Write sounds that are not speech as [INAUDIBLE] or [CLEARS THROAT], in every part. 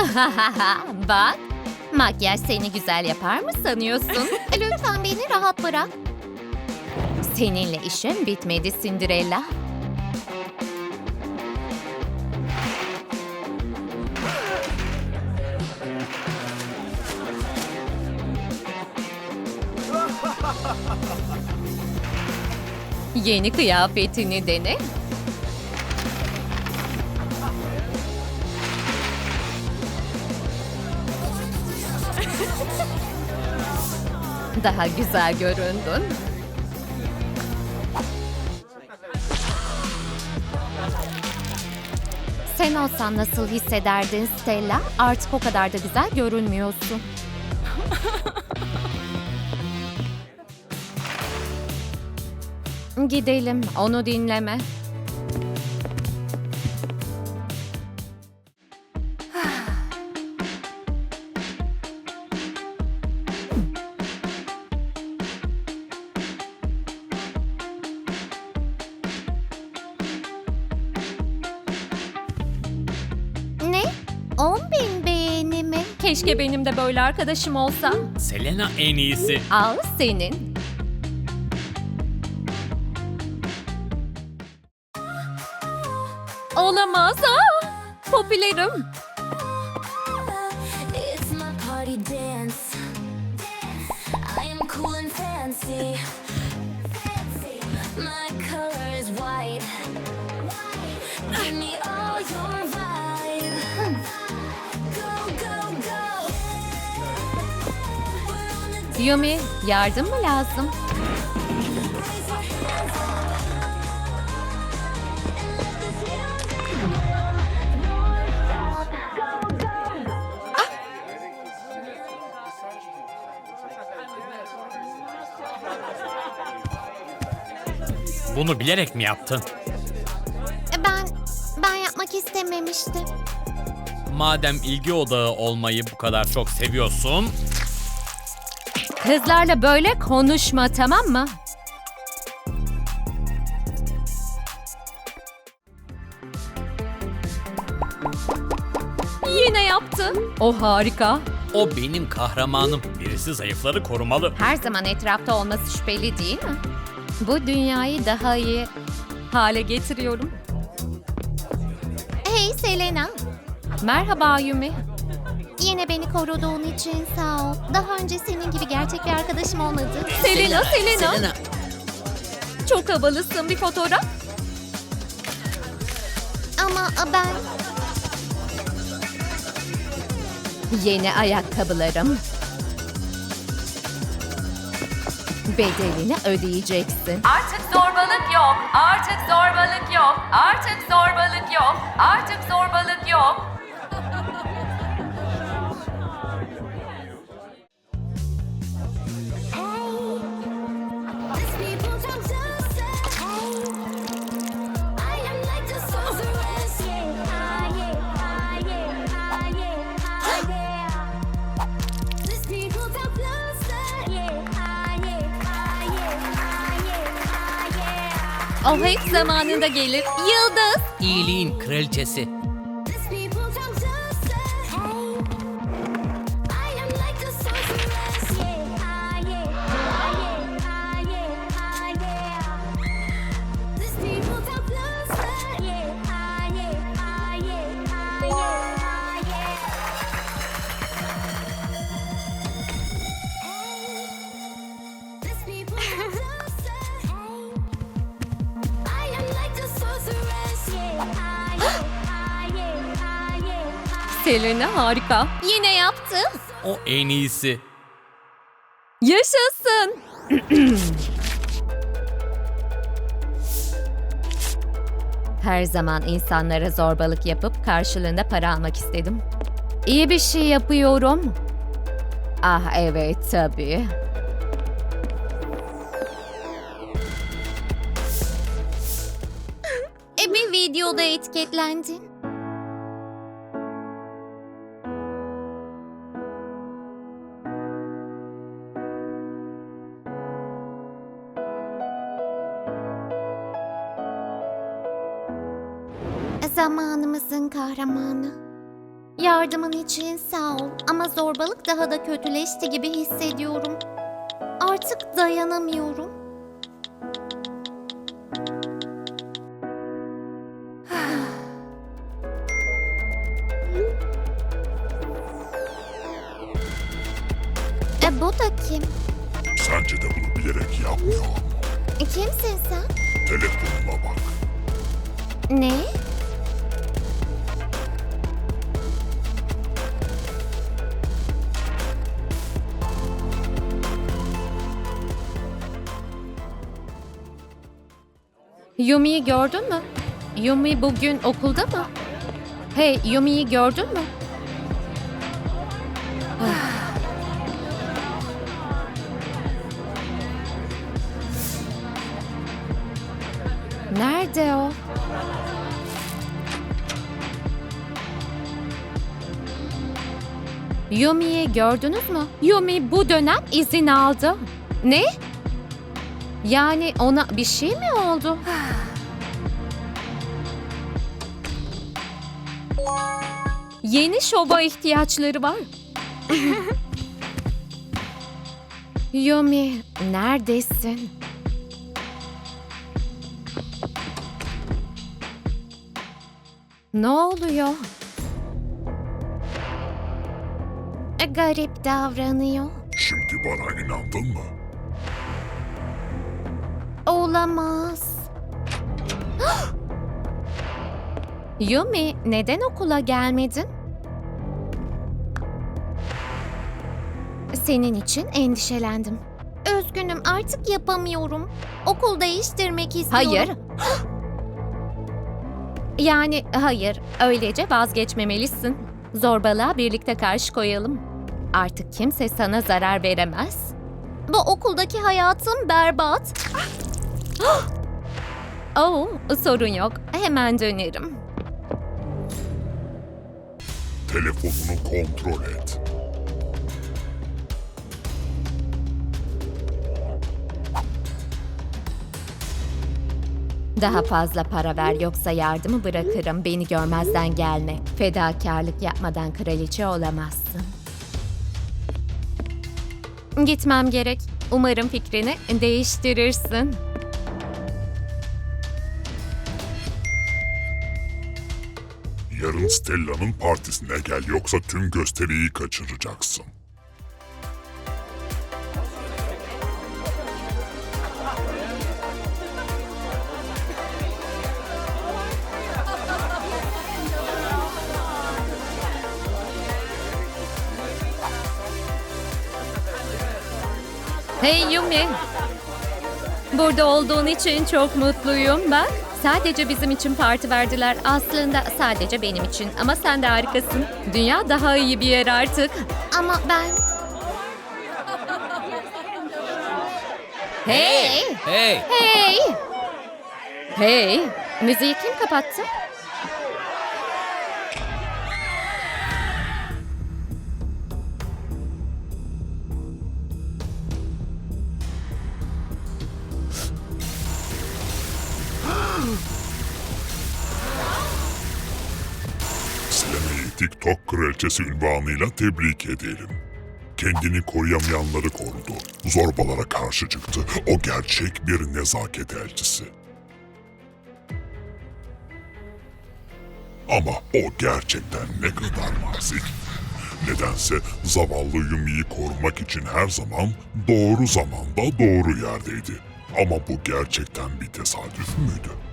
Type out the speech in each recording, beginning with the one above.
[LAUGHS] Bak, makyaj seni güzel yapar mı sanıyorsun? [LAUGHS] Lütfen beni rahat bırak. Seninle işim bitmedi Cinderella. Yeni kıyafetini dene. Daha güzel göründün. Sen olsan nasıl hissederdin Stella? Artık o kadar da güzel görünmüyorsun. [LAUGHS] Gidelim, onu dinleme. Keşke benim de böyle arkadaşım olsa. Selena en iyisi. Al senin. Olamaz. Aa, popülerim. It's my party dance. I am cool and fancy. Yumi, yardım mı lazım? Bunu bilerek mi yaptın? Ben, ben yapmak istememiştim. Madem ilgi odağı olmayı bu kadar çok seviyorsun, Kızlarla böyle konuşma tamam mı? Yine yaptı. O harika. o benim kahramanım. Birisi zayıfları korumalı. Her zaman etrafta olması şüpheli değil mi? Bu dünyayı daha iyi hale getiriyorum. Hey Selena. Merhaba Yumi. Yine beni koruduğun için sağ ol. Daha önce senin gibi gerçek bir arkadaşım olmadı. Selena, Selena. Çok havalısın bir fotoğraf. Ama ben... Yeni ayakkabılarım. Bedelini ödeyeceksin. Artık zorbalık yok. Artık zorbalık yok. Artık zorbalık yok. Artık zorbalık yok. O hep zamanında gelir. Yıldız. İyiliğin kraliçesi. Selena harika. Yine yaptı. O en iyisi. Yaşasın. [CLEARS THROAT] Her zaman insanlara zorbalık yapıp karşılığında para almak istedim. İyi bir şey yapıyorum. Ah evet tabii. E bir videoda etiketlendin. Zamanımızın kahramanı. Yardımın için sağ ol ama zorbalık daha da kötüleşti gibi hissediyorum. Artık dayanamıyorum. [SIGHS] E, bu da kim? Sence de bunu bilerek yapmıyor mu? E, kimsin sen? Telefonuna bak. Ne? Yumi'yi gördün mü? Yumi bugün okulda mı? Hey, Yumi'yi gördün mü? [SIGHS] Nerede o? Yumi'yi gördünüz mü? Yumi bu dönem izin aldı. Ne? Yani ona bir şey mi oldu? Yeni şova ihtiyaçları var. [LAUGHS] Yumi, neredesin? Ne oluyor? Garip davranıyor. Şimdi bana inandın mı? Olamaz. [GASPS] Yumi, neden okula gelmedin? Senin için endişelendim. Üzgünüm, artık yapamıyorum. Okul değiştirmek istiyorum. Hayır. [GASPS] yani hayır, öylece vazgeçmemelisin. Zorbalığa birlikte karşı koyalım. Artık kimse sana zarar veremez. Bu okuldaki hayatım berbat. [GASPS] Oh, sorun yok. Hemen dönerim. Telefonunu kontrol et. Daha fazla para ver yoksa yardımı bırakırım. Beni görmezden gelme. Fedakarlık yapmadan kraliçe olamazsın. Gitmem gerek. Umarım fikrini değiştirirsin. Stella'nın partisine gel yoksa tüm gösteriyi kaçıracaksın. Hey Yumi. Burada olduğun için çok mutluyum bak. Sadece bizim için parti verdiler. Aslında sadece benim için. Ama sen de harikasın. Dünya daha iyi bir yer artık. Ama ben... Hey! Hey! Hey! Hey! Müziği kim kapattı? TikTok kraliçesi ünvanıyla tebrik edelim. Kendini koruyamayanları korudu. Zorbalara karşı çıktı. O gerçek bir nezaket elçisi. Ama o gerçekten ne kadar nazik. Nedense zavallı Yumi'yi korumak için her zaman doğru zamanda doğru yerdeydi. Ama bu gerçekten bir tesadüf müydü?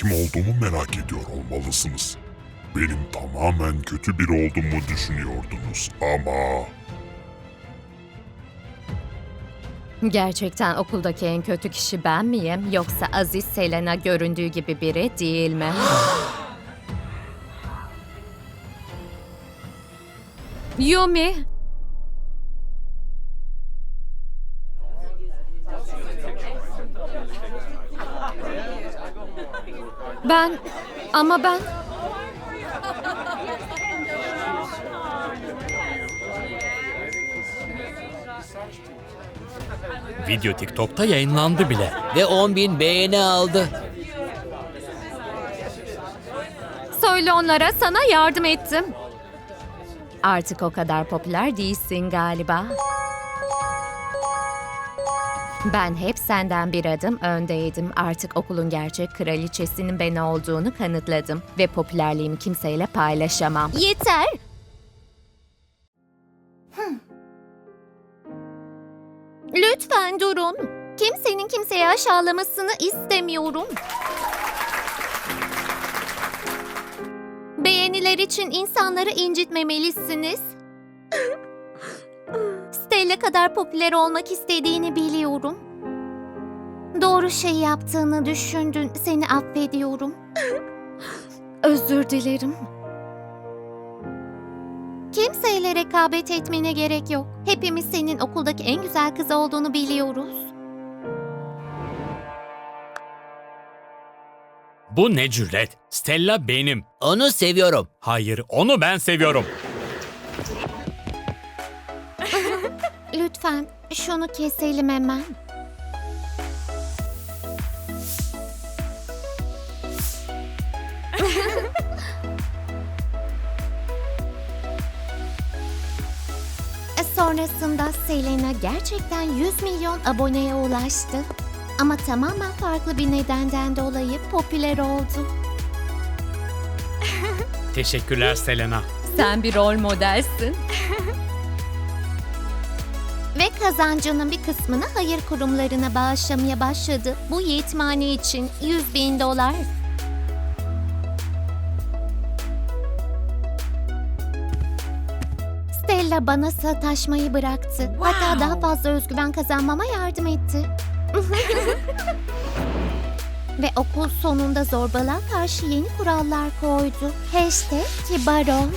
Kim olduğumu merak ediyor olmalısınız. Benim tamamen kötü biri olduğumu düşünüyordunuz ama... Gerçekten okuldaki en kötü kişi ben miyim? Yoksa Aziz Selena göründüğü gibi biri değil mi? [GASPS] Yumi! Ben... Ama ben... Video TikTok'ta yayınlandı bile. Ve 10 bin beğeni aldı. Söyle milyonlara sana yardım ettim. Artık o kadar popüler değilsin galiba. Ben hep senden bir adım öndeydim. Artık okulun gerçek kraliçesinin ben olduğunu kanıtladım. Ve popülerliğimi kimseyle paylaşamam. Yeter! Lütfen durun. Kimsenin kimseyi aşağılamasını istemiyorum. Beğeniler için insanları incitmemelisiniz. Kadar popüler olmak istediğini biliyorum. Doğru şey yaptığını düşündün. Seni affediyorum. Özür dilerim. Kimseyle rekabet etmene gerek yok. Hepimiz senin okuldaki en güzel kız olduğunu biliyoruz. Bu ne cüret? Stella benim. Onu seviyorum. Hayır, onu ben seviyorum. Lütfen şunu keselim hemen. [LAUGHS] Sonrasında Selena gerçekten 100 milyon aboneye ulaştı. Ama tamamen farklı bir nedenden dolayı popüler oldu. Teşekkürler Selena. Sen bir rol modelsin. [LAUGHS] Kazancının bir kısmını hayır kurumlarına bağışlamaya başladı. Bu yetimhane için 100 bin dolar. Stella bana sataşmayı bıraktı. Hatta daha fazla özgüven kazanmama yardım etti. [LAUGHS] Ve okul sonunda zorbalığa karşı yeni kurallar koydu. Hashtag Kibaron.